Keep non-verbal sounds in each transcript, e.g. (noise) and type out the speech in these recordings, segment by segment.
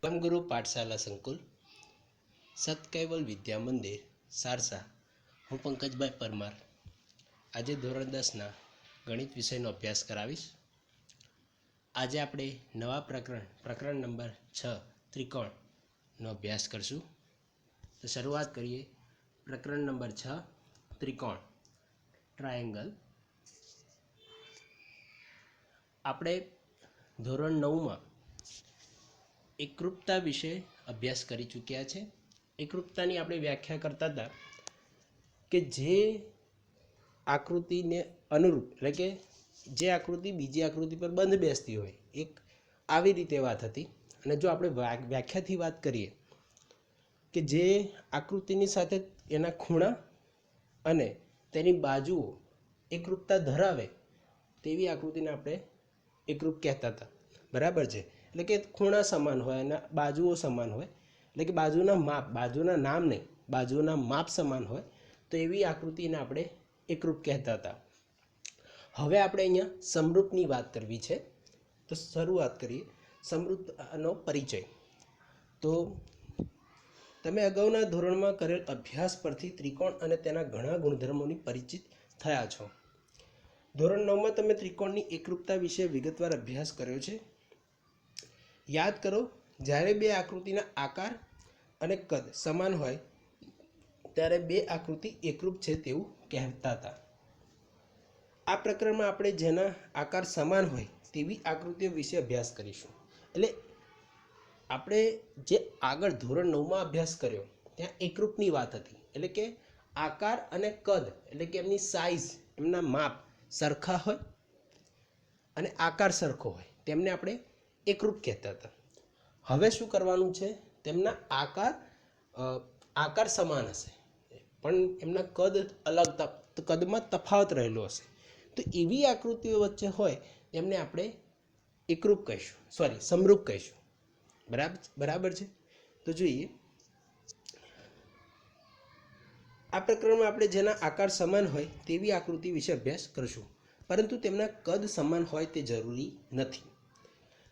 પરમગુરુ પાઠશાલા સંકુલ, સતકૈવલ વિદ્યા મંદિર, સારસા. હું પંકજભાઈ પરમાર. આજે ધોરણ દસના ગણિત વિષયનો અભ્યાસ કરાવીશ. આજે આપણે નવા પ્રકરણ પ્રકરણ નંબર છ, ત્રિકોણનો અભ્યાસ કરશું. તો શરૂઆત કરીએ. પ્રકરણ નંબર છ, ત્રિકોણ. ટ્રાયેંગલ. આપણે ધોરણ નવમાં એકરૂપતા વિશે અભ્યાસ કરી ચૂક્યા છે. એકરૂપતાની આપણે વ્યાખ્યા કરતા હતા કે જે આકૃતિને અનુરૂપ, એટલે કે જે આકૃતિ બીજી આકૃતિ પર બંધ બેસતી હોય, એક આવી રીતે વાત હતી. અને જો આપણે વ્યાખ્યાથી વાત કરીએ કે જે આકૃતિની સાથે એના ખૂણા અને તેની બાજુઓ એકરૂપતા ધરાવે તેવી આકૃતિને આપણે એકરૂપ કહેતા હતા. બરાબર છે? એટલે કે ખૂણા સમાન હોય અને બાજુઓ સમાન હોય. એટલે કે બાજુના માપ, બાજુના નામ નહીં, બાજુના માપ સમાન હોય. તો એવી આકૃતિને આપણે એકરૂપ કહેતા હતા. હવે આપણે અહીંયા સમરૂપની વાત કરવી છે. તો શરૂઆત કરીએ સમૃદ્ધનો પરિચય. તો તમે અગાઉના ધોરણમાં કરેલ અભ્યાસ પરથી ત્રિકોણ અને તેના ઘણા ગુણધર્મોની પરિચિત થયા છો. ધોરણ નવમાં તમે ત્રિકોણની એકરૂપતા વિશે વિગતવાર અભ્યાસ કર્યો છે. યાદ કરો, જ્યારે બે આકૃતિના આકાર અને કદ સમાન હોય, ત્યારે બે આકૃતિ એકરૂપ છે તેવું કહેતા હતા. આ પ્રકરણમાં આપણે જેના આકાર સમાન હોય, તેવી આકૃતિઓ વિશે અભ્યાસ કરીશું. એટલે આપણે જે આગળ ધોરણ નવમાં અભ્યાસ કર્યો, ત્યાં એકરૂપની વાત હતી. એટલે કે આકાર અને કદ, એટલે કે એમની સાઇઝ એમના માપ સરખા હોય અને આકાર સરખો હોય. તેમને આપણે એકરૂપ કહેતા હતા હવે શું કરવાનું છે? તેમના આકાર આકાર સમાન હશે. પણ એમના કદ અલગ કદમાં તફાવત રહેલો હશે. તો એવી આકૃતિઓ વચ્ચે હોય એમને આપણે એકરૂપ કહીશું. સોરી સમરૂપ કહીશું. બરાબર બરાબર છે? તો જોઈએ. આ પ્રકરણમાં આપણે જેના આકાર સમાન હોય તેવી આકૃતિ વિશે અભ્યાસ કરશું. પરંતુ તેમના કદ સમાન હોય તે જરૂરી નથી.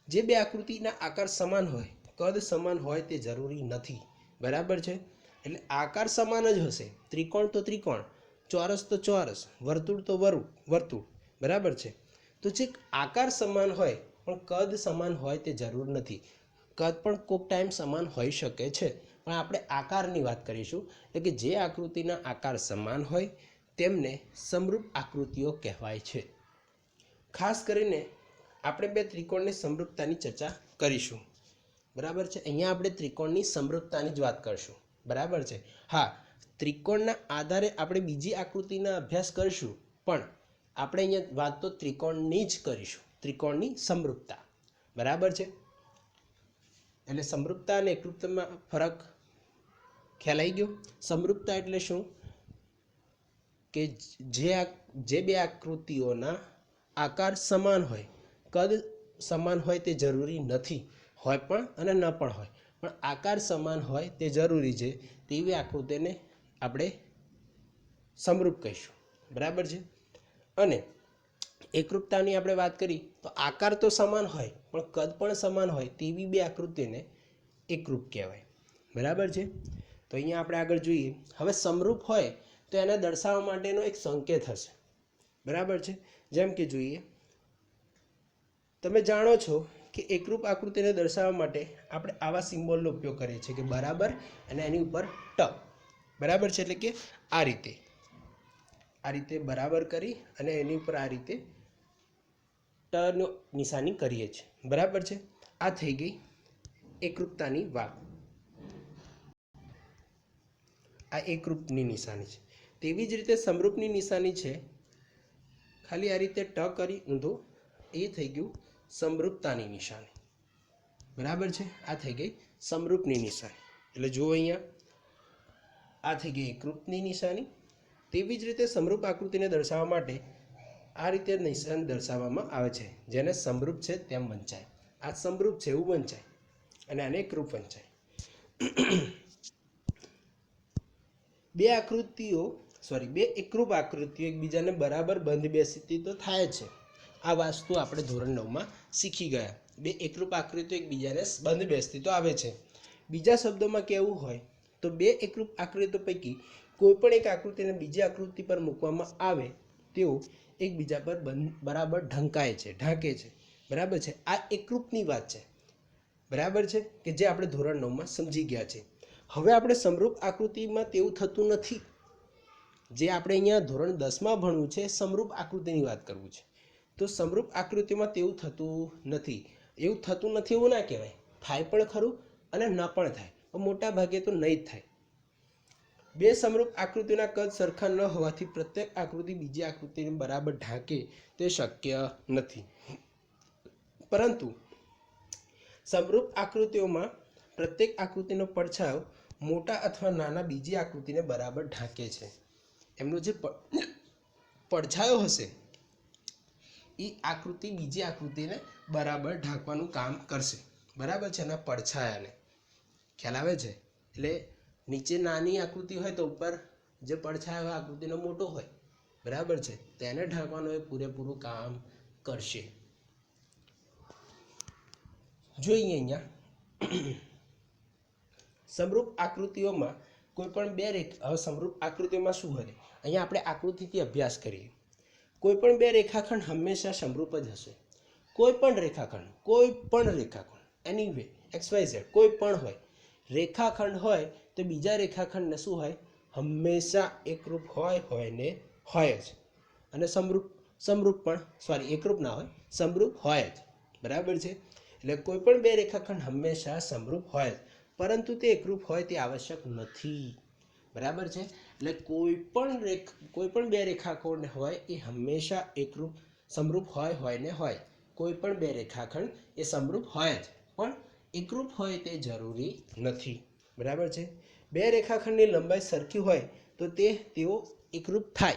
જે બે આકૃતિના આકાર સમાન હોય, કદ સમાન હોય તે જરૂરી નથી. બરાબર છે? એટલે આકાર સમાન જ હશે. ત્રિકોણ તો ત્રિકોણ, ચોરસ તો ચોરસ, વર્તુળ તો વરુ, વર્તુળ. બરાબર છે? તો જે આકાર સમાન હોય, પણ કદ સમાન હોય તે જરૂર નથી. કદ પણ કોઈક ટાઈમ સમાન હોઈ શકે છે. પણ આપણે આકારની વાત કરીશું, એટલે કે જે આકૃતિના આકાર સમાન હોય, તેમને સમરૂપ આકૃતિઓ કહેવાય છે. ખાસ કરીને આપણે બે ત્રિકોણની સમરૂપતાની ચર્ચા કરીશું. બરાબર છે? અહીંયા આપણે ત્રિકોણની સમરૂપતાની જ વાત કરશું. બરાબર છે? હા, ત્રિકોણના આધારે આપણે બીજી આકૃતિના અભ્યાસ કરીશું, પણ આપણે અહીંયા વાત તો ત્રિકોણની જ કરીશું, ત્રિકોણની સમરૂપતા. બરાબર છે? એટલે સમરૂપતા અને એકરૂપતામાં ફરક ખ્યાલ આવી ગયો? સમરૂપતા એટલે શું? કે જે આ, જે બે આકૃતિઓના આકાર સમાન હોય કદ સમાન હોય તે જરૂરી નથી. હોય પણ અને ન પણ હોય. પણ આકાર સમાન હોય તે જરૂરી છે તેવી આકૃતિને આપણે સમરૂપ કહીશું. બરાબર છે? અને એકરૂપતાની આપણે વાત કરી, તો આકાર તો સમાન હોય, પણ કદ પણ સમાન હોય તેવી બે આકૃતિને એકરૂપ કહેવાય. બરાબર છે? તો અહીંયા આપણે આગળ જોઈએ. હવે સમરૂપ હોય તો એને દર્શાવવા માટેનો એક સંકેત હશે. બરાબર છે? જેમ કે જોઈએ તમે જાણો છો કે એકરૂપ આકૃતિને દર્શાવવા માટે આપણે આવા સિમ્બોલનો ઉપયોગ કરીએ છીએ કે બરાબર અને એની ઉપર ટ. બરાબર છે એટલે કે આ રીતે. આ રીતે બરાબર કરી અને એની ઉપર આ રીતે ટનો નિશાની કરીએ છીએ. બરાબર છે? આ થઈ ગઈ એકરૂપતાની વાત. આ એકરૂપની નિશાની છે. તેવી જ રીતે સમરૂપની નિશાની છે. ખાલી આ રીતે ટ કરી ઊંધો એ થઈ ગયું સમરૂપતાની નિશાની. બરાબર છે? આ થઈ ગઈ સમરૂપની નિશાની. એટલે જુઓ અહીંયા, આ થઈ ગઈ એકરૂપની નિશાની. તેવી જ રીતે સમરૂપ આકૃતિને દર્શાવવા માટે આ રીતે નિશાન દર્શાવવામાં આવે છે. જેને સમરૂપ છે તેમ વંચાય. આ સમરૂપ છે એવું વંચાય. અને આને એકરૂપ વંચાય. બે આકૃતિઓ સોરી બે એકરૂપ આકૃતિઓ એકબીજાને બરાબર બંધ બેસતી તો થાય છે. આ વાસ્તુ આપણે ધોરણ નવમાં શીખી ગયા. બે એકરૂપ આકૃતિઓ એકબીજાને બંધ બેસતી તો આવે છે. બીજા શબ્દોમાં કહેવું હોય તો બે એકરૂપ આકૃતિઓ પૈકી કોઈ પણ એક આકૃતિને બીજી આકૃતિ પર મૂકવામાં આવે તેઓ એકબીજા પર બરાબર ઢંકાય છે, ઢાંકે છે. બરાબર છે? આ એકરૂપની વાત છે. બરાબર છે? કે જે આપણે ધોરણ નવમાં સમજી ગયા છે. હવે આપણે સમરૂપ આકૃતિમાં તેવું થતું નથી. જે આપણે અહીંયા ધોરણ દસમાં ભણવું છે, સમરૂપ આકૃતિની વાત કરવું છે. તો સમરૂપ આકૃતિમાં તેવું થતું નથી. એવું થતું નથી એવું ના કહેવાય. થાય પણ ખરું અને ન પણ થાય. મોટા ભાગે તો નહીં જ થાય. બે સમરૂપ આકૃતિના કદ સરખા ન હોવાથી પ્રત્યેક આકૃતિ બીજી આકૃતિને બરાબર ઢાંકે તે શક્ય નથી. પરંતુ સમરૂપ આકૃતિઓમાં પ્રત્યેક આકૃતિનો પડછાયો મોટા અથવા નાના બીજી આકૃતિને બરાબર ઢાંકે છે. એમનો જે પડછાયો હશે એ આકૃતિ બીજી આકૃતિને બરાબર ઢાંકવાનું કામ કરશે. બરાબર છે? એના પડછાયાને. ખ્યાલ આવે છે? એટલે નીચે નાની આકૃતિ હોય તો ઉપર જે પડછાયો હોય, આકૃતિનો મોટો હોય, બરાબર છે? તેને ઢાંકવાનું એ પૂરેપૂરું કામ કરશે. જોઈએ અહીંયા. સમરૂપ આકૃતિઓમાં કોઈ પણ બે રેખ, હવે સમરૂપ આકૃતિઓમાં શું હોય? અહીંયા આપણે આકૃતિથી અભ્યાસ કરીએ. કોઈ પણ બે રેખાખંડ હંમેશા સમરૂપ જ હશે. કોઈ પણ રેખાખંડ કોઈ પણ રેખાખંડ એની વે એક્સ ઝેડ કોઈ પણ હોય, રેખાખંડ હોય તો બીજા રેખાખંડને શું હોય? હંમેશા એકરૂપ હોય હોય ને હોય જ. અને સમરૂપ સમરૂપ પણ સોરી એકરૂપ ના હોય, સમરૂપ હોય જ. બરાબર છે? એટલે કોઈ પણ બે રેખાખંડ હંમેશા સમરૂપ હોય જ. પરંતુ તે એકરૂપ હોય તે આવશ્યક નથી. બરાબર છે? એટલે કોઈ પણ રેખ, કોઈ પણ બે રેખાખંડ હોય એ હંમેશા એકરૂપ સમરૂપ હોય હોય ને હોય. કોઈ પણ બે રેખાખંડ એ સમરૂપ હોય જ, પણ એકરૂપ હોય તે જરૂરી નથી. બરાબર છે? બે રેખાખંડની લંબાઈ સરખી હોય તો તે તેઓ એકરૂપ થાય.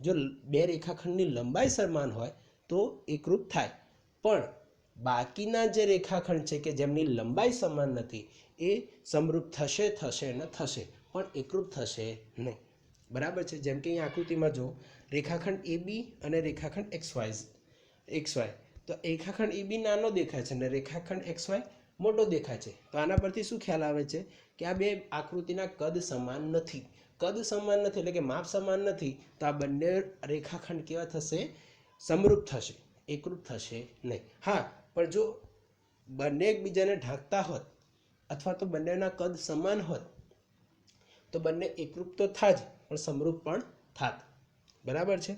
જો બે રેખાખંડની લંબાઈ સમાન હોય તો એકરૂપ થાય. પણ બાકીના જે રેખાખંડ છે કે જેમની લંબાઈ સમાન નથી, એ સમરૂપ થશે થશે ને થશે. પણ એકરૂપ થશે નહીં. બરાબર છે? જેમ કે અહીં આકૃતિમાં જો રેખાખંડ એ બી અને રેખાખંડ એક્સ વાય એક્સ વાય. તો રેખાખંડ એ બી નાનો દેખાય છે અને રેખાખંડ એક્સ વાય મોટો દેખાય છે. તો આના પરથી શું ખ્યાલ આવે છે? કે આ બે આકૃતિના કદ સમાન નથી. કદ સમાન નથી એટલે કે માપ સમાન નથી. તો આ બંને રેખાખંડ કેવા થશે? સમરૂપ થશે. એકરૂપ થશે નહીં. હા, પણ જો બંને એકબીજાને ઢાંકતા હોત અથવા તો બંનેના કદ સમાન હોત તો બંને એકરૂપ તો થાત પણ સમરૂપ પણ થાત. બરાબર છે?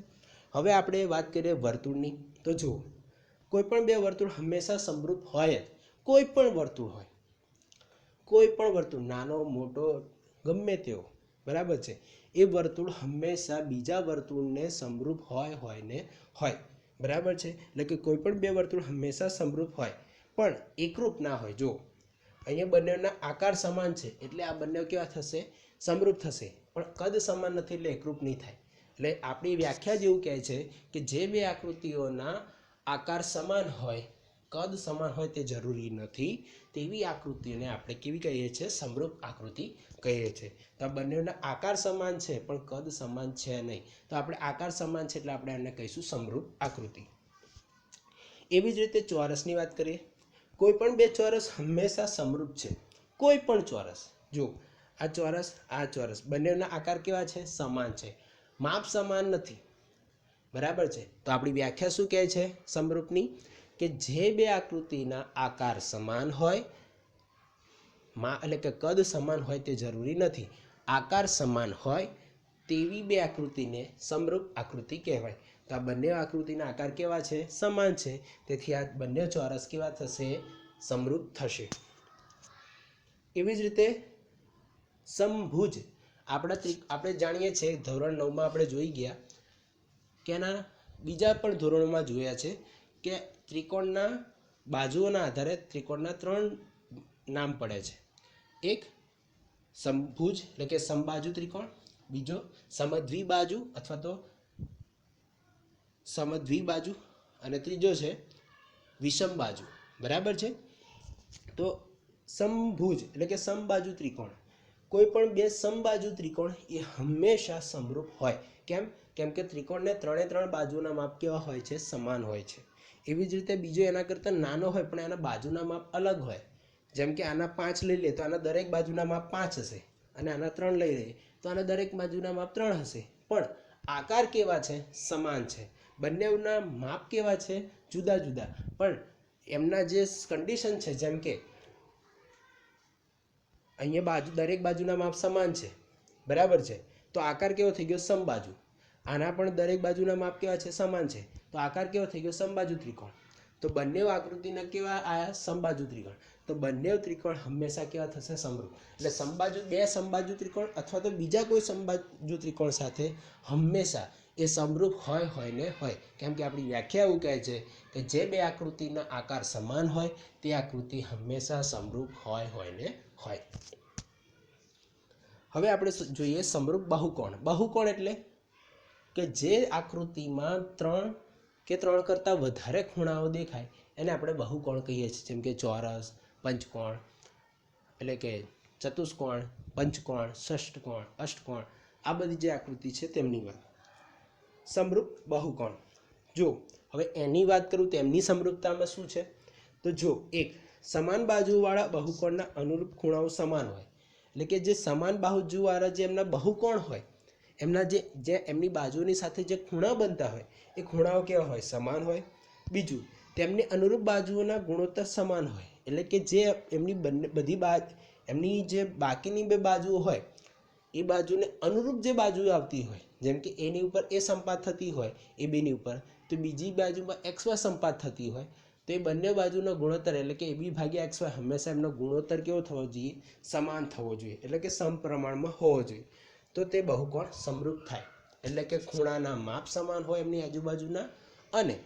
હવે આપણે વાત કરીએ વર્તુળની. તો જુઓ, કોઈ પણ બે વર્તુળ હંમેશા સમરૂપ હોય જ. કોઈ પણ વર્તુળ હોય. કોઈ પણ વર્તુળ, નાનો, મોટો, ગમે તેવો. બરાબર છે? એ વર્તુળ હંમેશા બીજા વર્તુળને સમરૂપ હોય હોય ને હોય. બરાબર છે? એટલે કે કોઈ પણ બે વર્તુળ હંમેશા સમરૂપ હોય, પણ એકરૂપ ના હોય. જો અહીંયા બંનેના આકાર સમાન છે, એટલે આ બંને કેવા થશે? સમરૂપ થશે. પણ કદ સમાન નથી એટલે એકરૂપ નહીં થાય. એટલે આપણી વ્યાખ્યા જેવું કહે છે કે જે બે આકૃતિઓના આકાર સમાન હોય, કદ સમાન હોય તે જરૂરી નથી. તેવી આકૃતિને આપણે કેવી કહીએ છીએ? સમરૂપ આકૃતિ કહીએ છીએ. તો આ બંનેના આકાર સમાન છે, પણ કદ સમાન છે નહીં. તો આપણે આકાર સમાન છે એટલે આપણે એને કહીશું સમરૂપ આકૃતિ. એવી જ રીતે ચોરસની વાત કરીએ. કોઈ પણ બે ચોરસ હંમેશા સમરૂપ છે. કોઈ પણ ચોરસ. જો આ ચોરસ આ ચોરસ. બંનેના આકાર કેવા છે? સમાન છે. માપ સમાન નથી. બરાબર છે? તો આપણી વ્યાખ્યા શું કહે છે સમરૂપની? કે જે બે આકૃતિના આકાર સમાન હોય, મા એટલે કે કદ સમાન હોય તે જરૂરી નથી. આકાર સમાન હોય તેવી બે આકૃતિને સમરૂપ આકૃતિ કહેવાય. તો આ બંને આકૃતિના આકાર કેવા છે? સમાન છે. તેથી આ બંને ચોરસ કેવા થશે? સમરૂપ થશે. એવી જ રીતે સમભુજ આપણા આપણે જાણીએ છીએ, ધોરણ નવમાં આપણે જોઈ ગયા કે એના બીજા પણ ધોરણોમાં જોયા છે કે ત્રિકોણના બાજુઓના આધારે ત્રિકોણના ત્રણ નામ પડે છે. એક સમભુજ એટલે કે સમબાજુ ત્રિકોણ. બીજો સમદ્વિબાજુ અથવા તો સમદ્વિબાજુ અને ત્રીજો છે, વિષમ બાજુ. બરાબર છે? તો સમભુજ એટલે કે સમબાજુ ત્રિકોણ. કોઈ પણ બે સમબાજુ ત્રિકોણ એ હંમેશા સમરૂપ હોય. કેમ? કેમ કે ત્રિકોણને ત્રણે ત્રણ બાજુના માપ કેવા હોય છે? સમાન હોય છે. એવી જ રીતે બીજો એના કરતાં નાનો હોય પણ એના બાજુના માપ અલગ હોય. જેમ કે આના પાંચ લઈ લે તો આના દરેક બાજુના માપ પાંચ હશે અને આના ત્રણ લઈ લઈએ તો આના દરેક બાજુના માપ ત્રણ હશે. પણ આકાર કેવા છે? સમાન છે. બંનેના માપ કેવા છે? જુદા જુદા. પણ એમના જે કન્ડિશન છે, જેમ કે અહીંયા બાજુ, દરેક બાજુના માપ સમાન છે. બરાબર છે? તો આકાર કેવો થઈ ગયો? સમબાજુ. આના પણ દરેક બાજુના માપ કેવા છે? સમાન છે. તો આકાર કેવો થઈ ગયો? સમબાજુ ત્રિકોણ. તો બંને આકૃતિના કેવા આયા? સમબાજુ ત્રિકોણ. તો બંને ત્રિકોણ હંમેશા કેવા થશે? સમરૂપ એટલે સમબાજુ બે સમબાજુ ત્રિકોણ અથવા તો બીજા કોઈ સમબાજુ ત્રિકોણ સાથે હંમેશા એ સમરૂપ હોય હોય ને હોય. કેમ કે આપણી વ્યાખ્યા એવું કહે છે કે જે બે આકૃતિના આકાર સમાન હોય, તે આકૃતિ હંમેશા સમરૂપ હોય હોય ને હોય. હવે આપણે જોઈએ સમરૂપ બહુકોણ. બહુકોણ એટલે કે જે આકૃતિમાં ત્રણ કે ત્રણ કરતાં વધારે ખૂણાઓ દેખાય, એને આપણે બહુકોણ કહીએ છીએ. જેમ કે ચોરસ પંચકોણ, એટલે કે ચતુષ્કોણ, પંચકોણ, ષષ્ઠકોણ, અષ્ટકોણ, આ બધી જે આકૃતિ છે તેમની વાત. સમરૂપ બહુકોણ. જો હવે એની વાત કરું તેમની સમૃપતામાં શું છે? તો જો એક, સમાન બાજુવાળા બહુકોણના અનુરૂપ ખૂણાઓ સમાન હોય. એટલે કે જે સમાન બાજુવાળા જે એમના બહુકોણ હોય, એમના જે જે એમની બાજુની સાથે જે ખૂણા બનતા હોય, એ ખૂણાઓ કેવા હોય? સમાન હોય. બીજું, તેમની અનુરૂપ બાજુઓના ગુણોત્તર સમાન હોય. એટલે કે જે એમની બંને, બધી બાજ એમની જે બાકીની બે બાજુઓ હોય, એ બાજુને અનુરૂપ જે બાજુ આવતી હોય, જેમ કે એની ઉપર એ સંપાત થતી હોય, એ બેની ઉપર, તો બીજી બાજુમાં એક્સ, વાય સંપાત થતી હોય, તો એ બંને બાજુનો ગુણોત્તર, એટલે કે એ બી ભાગ્યા એક્સ, વાય, હંમેશા એમનો ગુણોત્તર કેવો થવો જોઈએ? સમાન થવો જોઈએ, એટલે કે સમપ્રમાણમાં હોવો જોઈએ. તો તે બહુકોણ સમરૂપ થાય, એટલે કે ખૂણાના માપ સમાન હોય એમની આજુબાજુના, અને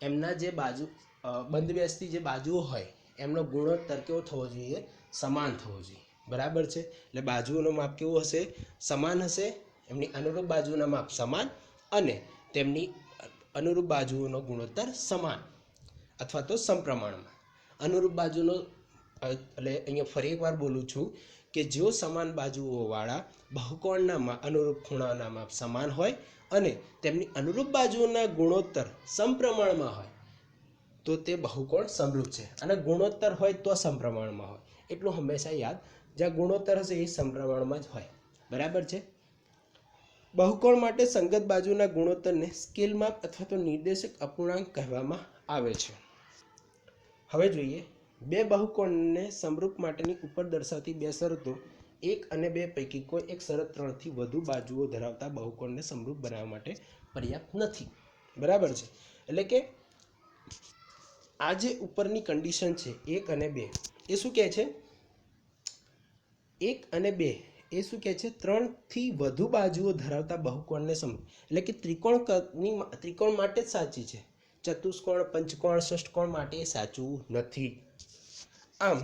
એમના જે બાજુ અ, બંધ બેસતી જે બાજુઓ હોય એમનો ગુણોત્તર કેવો થવો જોઈએ? સમાન થવો જોઈએ. બરાબર છે? એટલે બાજુઓનો માપ કેવું હશે? સમાન હશે. એમની અનુરૂપ બાજુના માપ સમાન અને તેમની અનુરૂપ બાજુઓનો ગુણોત્તર સમાન અથવા તો સમપ્રમાણમાં. અનુરૂપ બાજુનો એટલે અહીંયા ફરી એકવાર બોલું છું કે જો સમાન બાજુઓવાળા બહુકોણના અનુરૂપ ખૂણાના માપ સમાન હોય અને તેમની અનુરૂપ બાજુઓના ગુણોત્તર સમપ્રમાણમાં હોય તો તે બહુકોણ સમરૂપ છે. અને ગુણોત્તર હોય તો સમપ્રમાણમાં હોય. એટલું હંમેશા યાદ, જ્યાં ગુણોત્તર હશે એ સમપ્રમાણમાં જ હોય. બરાબર છે? બહુકોણ માટે સંગત બાજુના ગુણોત્તરને સ્કેલ માપ અથવા તો નિર્દેશક અપૂર્ણાંક કહેવામાં આવે છે. હવે જોઈએ, બે બહુકોણને સમરૂપ માટેની ઉપર દર્શાવતી બે શરતો, એક અને બે પૈકી કોઈ એક શરત ત્રણથી વધુ બાજુઓ ધરાવતા બહુકોણને સમરૂપ બનાવવા માટે પર્યાપ્ત નથી. બરાબર છે? એટલે કે આ જે ઉપરની કન્ડિશન છે, એક અને બે, એ શું કહે છે? એક અને બે, એ શું કહે છે? ત્રણથી વધુ બાજુઓ ધરાવતા બહુકોણને સમ, એટલે કે ત્રિકોણ કની ત્રિકોણ માટે જ સાચી છે. ચતુષ્કોણ, પંચકોણ, ષષ્ઠકોણ માટે એ સાચું નથી. આમ,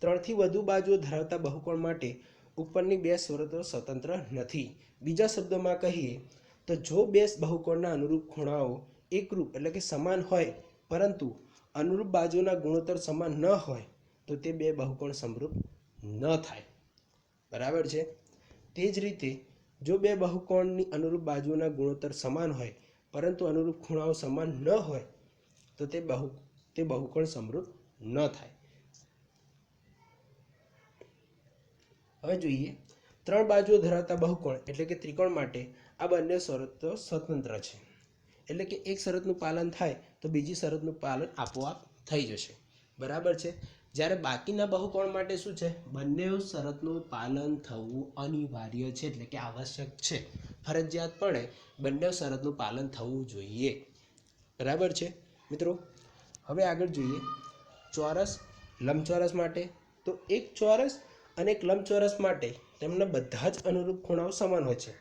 ત્રણથી વધુ બાજુઓ ધરાવતા બહુકોણ માટે ઉપરની બે શરતો સ્વતંત્ર નથી. બીજા શબ્દોમાં કહીએ તો જો બે બહુકોણના અનુરૂપ ખૂણાઓ એકરૂપ, એટલે કે સમાન હોય, પરંતુ અનુરૂપ બાજુના ગુણોત્તર સમાન ન હોય તો તે બે બહુકોણ સમરૂપ ન થાય. બરાબર છે? તે જ રીતે જો બે બહુકોણની અનુરૂપ બાજુના ગુણોત્તર સમાન હોય, પરંતુ અનુરૂપ ખૂણાઓ સમાન ન હોય, તો તે બહુ, તે બહુકોણ સમરૂપ ન થાય. હવે જોઈએ. ત્રણ બાજુઓ ધરાવતા બહુકોણ એટલે કે ત્રિકોણ માટે આ બંને શરતો સ્વતંત્ર છે. એટલે કે એક શરતનું પાલન થાય તો બીજી શરતનું પાલન આપોઆપ થઈ જશે. બરાબર છે? જ્યારે બાકીના બહુકોણ માટે શું છે? બંને શરતનું પાલન થવું અનિવાર્ય છે, એટલે કે આવશ્યક છે. ફરજિયાતપણે બંને શરતનું પાલન થવું જોઈએ. બરાબર છે? મિત્રો, હવે આગળ જોઈએ. ચોરસ, લંબચોરસ માટે. તો એક ચોરસ અને એક લંબચોરસ માટે તેમના બધા જ અનુરૂપ ખૂણાઓ સમાન હોય છે.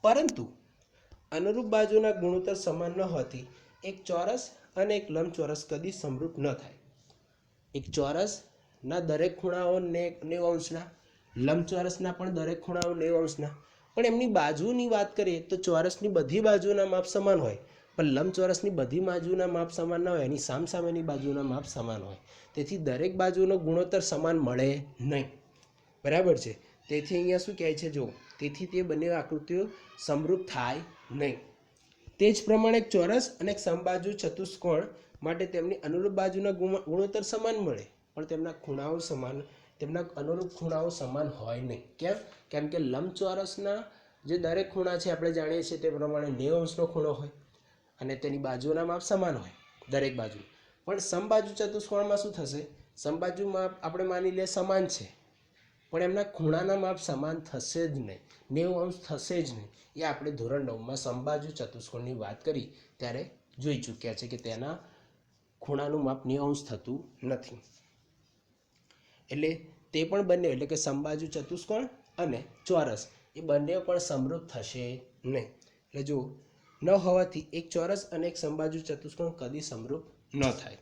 પરંતુ અનુરૂપ બાજુના ગુણોત્તર સમાન ન હોતી, એક ચોરસ અને એક લંબચોરસ કદી સમરૂપ ન થાય. એક ચોરસના દરેક ખૂણાઓ ને નેવ અંશના લંબચોરસના પણ દરેક ખૂણાઓ નેવ અંશના પણ એમની બાજુની વાત કરીએ તો ચોરસની બધી બાજુના માપ સમાન હોય. પણ લંબચોરસની બધી બાજુના માપ સમાન ના હોય, એની સામસામેની બાજુના માપ સમાન હોય. તેથી દરેક બાજુનો ગુણોત્તર સમાન મળે નહીં. બરાબર છે? તેથી અહીંયા શું કહે છે? જો તેથી તે બંને આકૃતિઓ સમરૂપ થાય નહીં. તે જ પ્રમાણે એક ચોરસ અને એક સમબાજુ ચતુષ્કોણ માટે તેમની અનુરૂપ બાજુના ગુણ- ગુણોત્તર સમાન મળે. પણ તેમના ખૂણાઓ સમાન તેમના અનુરૂપ ખૂણાઓ સમાન હોય નહીં. કેમ? કેમ કે લંબચોરસના જે દરેક ખૂણા છે, આપણે જાણીએ છીએ તે પ્રમાણે નેવ અંશનો ખૂણો હોય અને તેની બાજુઓના માપ સમાન હોય, દરેક બાજુ. પણ સમબાજુ ચતુષ્કોણમાં શું થશે? સમબાજુ માપ આપણે માની લઈએ સમાન છે. પણ એમના ખૂણાના માપ સમાન થશે જ નહીં. નેવું અંશ થશે જ નહીં. એ આપણે ધોરણ નવમાં સંબાજુ ચતુષ્કોણની વાત કરી, ત્યારે જોઈ ચૂક્યા છે કે તેના ખૂણાનું માપ નેવું અંશ થતું નથી. એટલે તે પણ બંને, એટલે કે સંબાજુ ચતુષ્કોણ અને ચોરસ, એ બંને પણ સમૃદ્ધ થશે નહીં. એટલે જો ન હોવાથી એક ચોરસ અને એક સંબાજુ ચતુષ્કોણ કદી સમરૂપ ન થાય.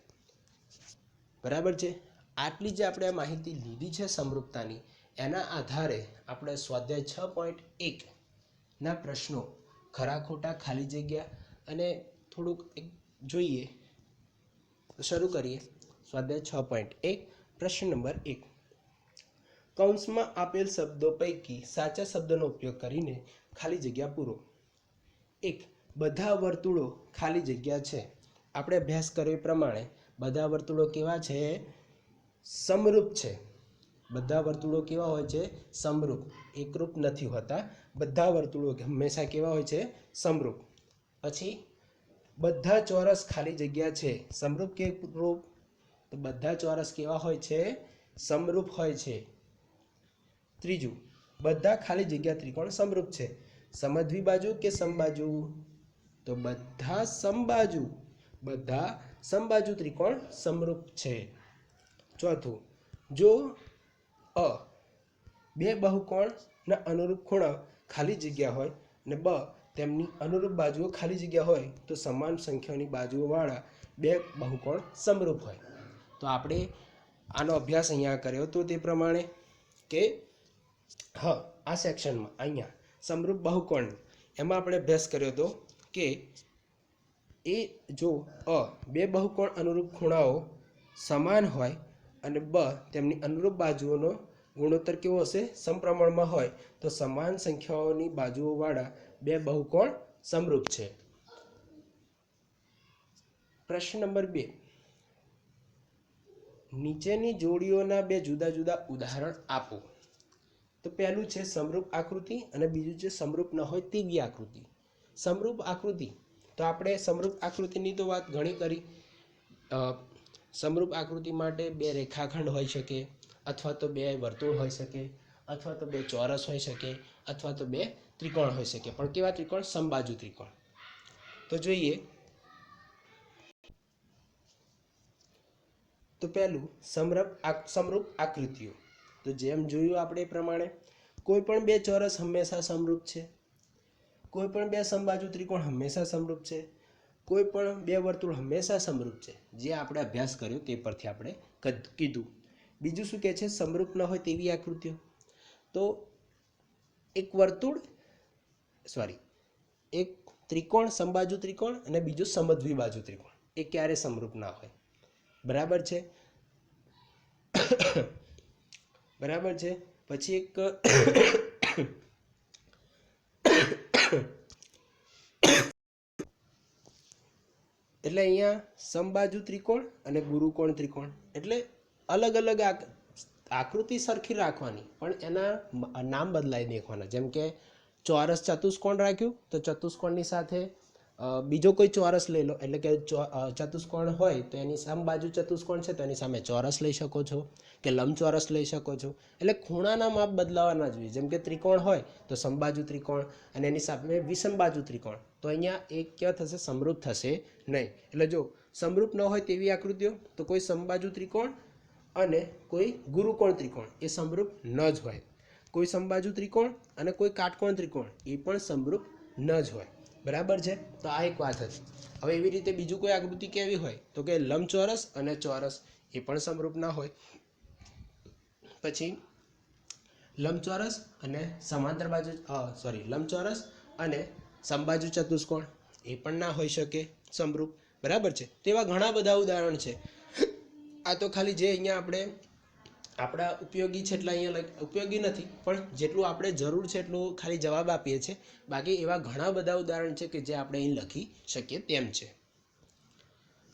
બરાબર છે? આટલી જે આપણે આ માહિતી લીધી છે સમરૂપતાની એના આધારે આપણે સ્વાધ્યાય છ પોઈન્ટ એકના પ્રશ્નો ખરા ખોટા ખાલી જગ્યા અને થોડુંક એક જોઈએ શરૂ કરીએ. સ્વાધ્યાય છ પોઈન્ટ એક, પ્રશ્ન નંબર એક. કૌંસમાં આપેલ શબ્દો પૈકી સાચા શબ્દનો ઉપયોગ કરીને ખાલી જગ્યા પૂરો. એક, બધા વર્તુળો ખાલી જગ્યા છે. આપણે અભ્યાસ કર્યો પ્રમાણે બધા વર્તુળો કેવા છે? સમરૂપ છે. બધા વર્તુળો કેવા હોય છે? સમરૂપ. એકરૂપ નથી હોતા. બધા વર્તુળો હંમેશા કેવા હોય છે? સમરૂપ. પછી બધા ચોરસ ખાલી જગ્યા છે. સમરૂપ કે રૂપ તો બધા ચોરસ કેવા હોય છે? સમરૂપ હોય છે. ત્રીજું, બધા ખાલી જગ્યા ત્રિકોણ સમરૂપ છે. સમદ્વી બાજુ કે સમબાજુ? તો બધા સમબાજુ. બધા સમબાજુ ત્રિકોણ સમરૂપ છે. ચોથું, જો અ. બે બહુકોણના અનુરૂપ ખૂણા ખાલી જગ્યા હોય. અને બ, તેમની અનુરૂપ બાજુઓ ખાલી જગ્યા હોય તો સમાન સંખ્યાની બાજુઓવાળા બે બહુકોણ સમરૂપ હોય. તો આપણે આનો અભ્યાસ અહીંયા કર્યો હતો તે પ્રમાણે કે હ, આ સેક્શનમાં અહીંયા સમરૂપ બહુકોણ એમાં આપણે અભ્યાસ કર્યો હતો કે એ જો અ, બે બહુકોણ અનુરૂપ ખૂણાઓ સમાન હોય અને બ, તેમની અનુરૂપ બાજુઓનો ગુણોત્તર કેવો હશે? સમપ્રમાણમાં હોય તો સમાન સંખ્યાઓની બાજુઓવાળા બે બહુકોણ સમરૂપ છે. પ્રશ્ન નંબર બે. નીચેની જોડીઓના બે જુદા જુદા ઉદાહરણ આપો. તો પહેલું છે સમરૂપ આકૃતિ અને બીજું છે સમરૂપ ન હોય તેવી આકૃતિ. સમરૂપ આકૃતિ. તો આપણે સમરૂપ આકૃતિની તો વાત ઘણી કરી. સમરૂપ આકૃતિ માટે બે રેખાખંડ હોઈ શકે. અથવા તો બે વર્તુળ હોઈ શકે, અથવા તો બે ચોરસ હોઈ શકે, અથવા તો બે ત્રિકોણ હોઈ શકે. પણ કેવા ત્રિકોણ? સમબાજુ ત્રિકોણ. તો જોઈએ. તો પહેલું, સમરપ સમરૂપ આકૃતિઓ. તો જેમ જોયું આપણે એ પ્રમાણે, કોઈ પણ બે ચોરસ હંમેશા સમરૂપ છે. કોઈ પણ બે સમબાજુ ત્રિકોણ હંમેશા સમરૂપ છે. કોઈ પણ બે વર્તુળ હંમેશા સમરૂપ છે. જે આપણે અભ્યાસ કર્યો તે પરથી આપણે કીધું. બીજું શું કહે છે? સમરૂપ ન હોય તેવી આકૃતિઓ. તો એક વર્તુળ સોરી એક ત્રિકોણ, સમબાજુ ત્રિકોણ અને બીજું સમદ્વી બાજુ ત્રિકોણ. એ ક્યારે સમરૂપ ના હોય? બરાબર છે? બરાબર છે? પછી એક એટલે અહીંયા સમબાજુ ત્રિકોણ અને ગુરુકોણ ત્રિકોણ. એટલે અલગ અલગ આક, આકૃતિ સરખી રાખવાની, પણ એના નામ બદલાઈ દેખવાના. જેમ કે ચોરસ ચતુષ્કોણ રાખ્યું, તો ચતુષ્કોણની સાથે બીજો કોઈ ચોરસ લઈ લો, એટલે કે ચતુષ્કોણ હોય, તો એની સમબાજુ ચતુષ્કોણ છે, તો એની સામે ચોરસ લઈ શકો છો, કે લંબચોરસ લઈ શકો છો. એટલે ખૂણાના માપ બદલાવાના જોઈએ. જેમ કે ત્રિકોણ હોય, તો સમબાજુ ત્રિકોણ, અને એની સામે વિષમબાજુ ત્રિકોણ. તો અહીંયા એક ક્યાં થશે? સમરૂપ થશે નહીં. એટલે જો સમરૂપ ન હોય તેવી આકૃતિઓ, તો કોઈ સમબાજુ ત્રિકોણ અને કોઈ ગુરુકોણ ત્રિકોણ, એ સમરૂપ ન જ હોય. કોઈ સમબાજુ ત્રિકોણ અને કોઈ કાટકોણ ત્રિકોણ, એ પણ સમરૂપ ન જ હોય. બરાબર છે? તો આ એક વાત હતી. હવે એવી રીતે બીજું કોઈ આકૃતિ કેવી હોય? તો કે લંબચોરસ અને ચોરસ, એ પણ સમરૂપ ના હોય. પછી લંબચોરસ અને સમાંતર બાજુ સોરી લંબચોરસ અને સમબાજુ ચતુષ્કોણ, એ પણ ના હોઈ શકે, સમરૂપ. બરાબર છે? તેવા ઘણા બધા ઉદાહરણ છે. આ તો ખાલી જે અહીંયા આપણે આપણા ઉપયોગી છે એટલા અહીંયા ઉપયોગી નથી, પણ જેટલું આપણે જરૂર છે એટલું ખાલી જવાબ આપીએ છીએ. બાકી એવા ઘણા બધા ઉદાહરણ છે કે જે આપણે અહીં લખી શકીએ તેમ છે.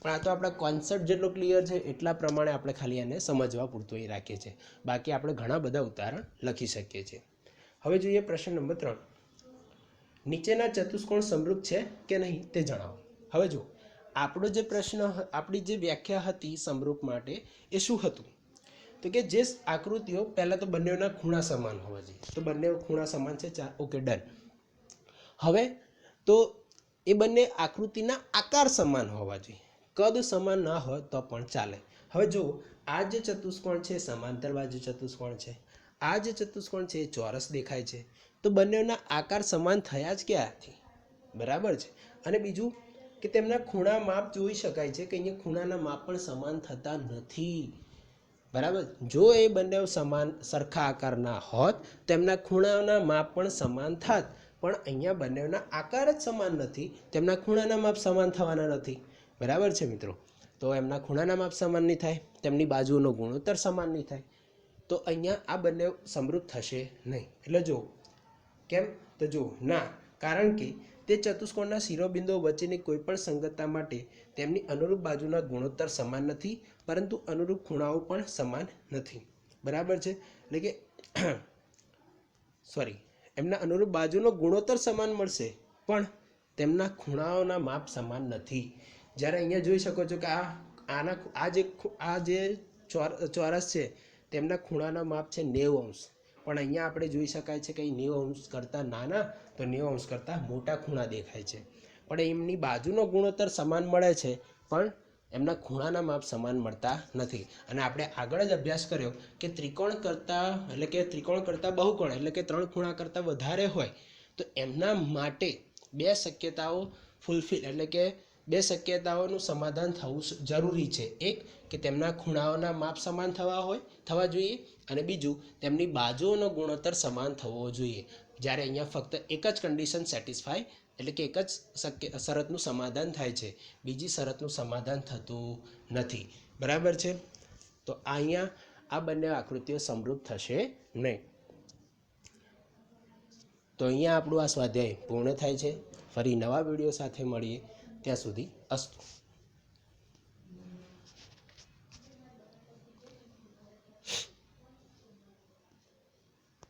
પણ આ તો આપણા કોન્સેપ્ટ જેટલો ક્લિયર છે એટલા પ્રમાણે આપણે ખાલી એને સમજવા પૂરતું એ રાખીએ છીએ. બાકી આપણે ઘણા બધા ઉદાહરણ લખી શકીએ છીએ. હવે જોઈએ પ્રશ્ન નંબર ત્રણ. નીચેના ચતુષ્કોણ સમૃદ્ધ છે કે નહીં તે જણાવો. હવે જો આપણો જે પ્રશ્ન આપણી જે વ્યાખ્યા હતી સમરૂપ માટે એ શું હતું? તો કે જે આકૃતિઓ પહેલાં તો બંનેના ખૂણા સમાન હોવા જોઈએ. તો બંને ખૂણા સમાન છે ચાર ઓકે, ડન. હવે તો એ બંને આકૃતિના આકાર સમાન હોવા જોઈએ. કદ સમાન ના હોય તો પણ ચાલે. હવે જો આ જે ચતુષ્કોણ છે સમાંતર બાજુ ચતુષ્કોણ છે. આ જે ચતુષ્કોણ છે એ ચોરસ દેખાય છે. તો બંનેના આકાર સમાન થયા જ ક્યાંથી? બરાબર છે. અને બીજું કે તેમના ખૂણા માપ જોઈ શકાય છે કે અહીંયા ખૂણાના માપ પણ સમાન થતા નથી. બરાબર? જો એ બંને સમાન, સરખા આકારના હોત તેમના ખૂણાના માપ પણ સમાન થાત. પણ અહીંયા બંનેના આકાર જ સમાન નથી. તેમના ખૂણાના માપ સમાન થવાના નથી. બરાબર છે મિત્રો? તો એમના ખૂણાના માપ સમાન નહીં થાય. તેમની બાજુનો ગુણોત્તર સમાન નહીં થાય. તો અહીંયા આ બંને સમૃદ્ધ થશે નહીં. એટલે જો, કેમ? તો જો, ના. કારણ કે તે ચતુષ્કોણના શિરોબિંદુઓ વચ્ચેની કોઈપણ સંગતતા માટે તેમની અનુરૂપ બાજુના ગુણોત્તર સમાન નથી, પરંતુ અનુરૂપ ખૂણાઓ પણ સમાન નથી. બરાબર છે? એટલે કે (clears throat) સોરી એમના અનુરૂપ બાજુનો ગુણોત્તર સમાન મળશે, પણ તેમના ખૂણાઓના માપ સમાન નથી. જ્યારે અહીંયા જોઈ શકો છો કે આ, આના, આ જે આ જે ચોર, ચોરસ છે, તેમના ખૂણાના માપ છે નેવું અંશ. પણ અહીંયા આપણે જોઈ શકાય છે કે નેવ અંશ કરતાં નાના, તો નેવ અંશ કરતાં મોટા ખૂણા દેખાય છે. પણ એમની બાજુનો ગુણોત્તર સમાન મળે છે, પણ એમના ખૂણાના માપ સમાન મળતા નથી. અને આપણે આગળ જ અભ્યાસ કર્યો કે ત્રિકોણ કરતાં, એટલે કે ત્રિકોણ કરતાં બહુકોણ, એટલે કે ત્રણ ખૂણા કરતાં વધારે હોય, તો એમના માટે બે શક્યતાઓ ફૂલફિલ, એટલે કે બે શક્યતાઓનું સમાધાન થવું જરૂરી છે. એક, કે તેમના ખૂણાઓના માપ સમાન થવા હોય, થવા જોઈએ. અને બીજું, તેમની બાજુઓનો ગુણોત્તર સમાન થવો જોઈએ. જ્યારે અહીંયા ફક્ત એક જ કન્ડિશન સેટિસ્ફાય એટલે કે એક જ શક્ય, શરતનું સમાધાન થાય છે. બીજી શરતનું સમાધાન થતું નથી. બરાબર છે? તો અહીંયા આ બંને આકૃતિઓ સમૃદ્ધ થશે નહીં. તો અહીંયા આપણું આ સ્વાધ્યાય પૂર્ણ થાય છે. ફરી નવા વીડિયો સાથે મળીએ. ત્યાં સુધી અસ્તુ.